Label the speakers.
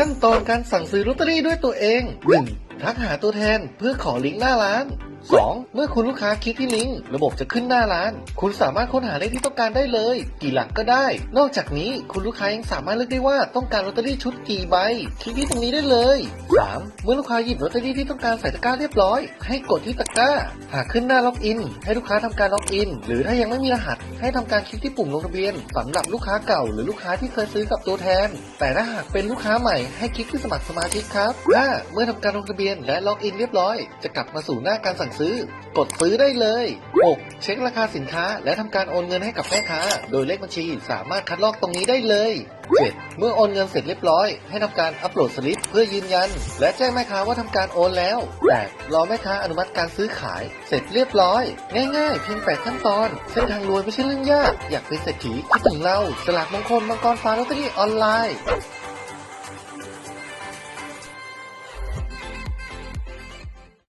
Speaker 1: ขั้นตอนการสั่งซื้อลอตเตอรี่ด้วยตัวเอง 1. ทักหาตัวแทนเพื่อขอลิงก์หน้าร้าน 2. เมื่อคุณลูกค้าคลิกที่ลิงก์ระบบจะขึ้นหน้าร้าน คุณสามารถค้นหาเลขที่ต้องการได้เลย กี่หลักก็ได้ นอกจากนี้คุณลูกค้ายังสามารถเลือกได้ว่าต้องการลอตเตอรี่ชุดกี่ใบคลิกที่ตรงนี้ได้เลย 3. เมื่อลูกค้าหยิบลอตเตอรี่ที่ต้องการใส่ตะกร้าเรียบร้อย ให้กดที่ตะกร้า หากขึ้นหน้าล็อกอิน ให้ลูกค้าทำการล็อกอิน หรือถ้ายังไม่มีรหัส ให้ทำการคลิกที่ปุ่มลงทะเบียนสำหรับลูกค้าเก่า หรือลูกค้าที่เคยซื้อกับตัวแทน แต่ถ้าหากเป็นลูกค้าใหม่ให้คลิกที่สมัครสมาชิกครับ 5. เมื่อทำการลงทะเบียนและล็อกอินเรียบร้อย จะกลับมาสู่หน้าการสั่งซื้อกดซื้อได้เลย 6. เช็คราคาสินค้า และทำการโอนเงินให้กับแม่ค้า โดยเลขบัญชีสามารถคัดลอกตรงนี้ได้เลย 7. เมื่อโอนเงินเสร็จเรียบร้อย ให้ทำการอัปโหลดสลิปเพื่อยืนยัน และแจ้งแม่ค้าว่าทำการโอนแล้ว 8. รอแม่ค้าอนุมัติการซื้อขาย เสร็จเรียบร้อย ง่ายๆ เพียง8ขั้นตอน เส้นทางรวยไม่ใช่เรื่องยาก อยากเป็นเศรษฐีคิดถึงเรา สลากมงคลมังกรฟ้าลอตเตอรี่ออนไลน์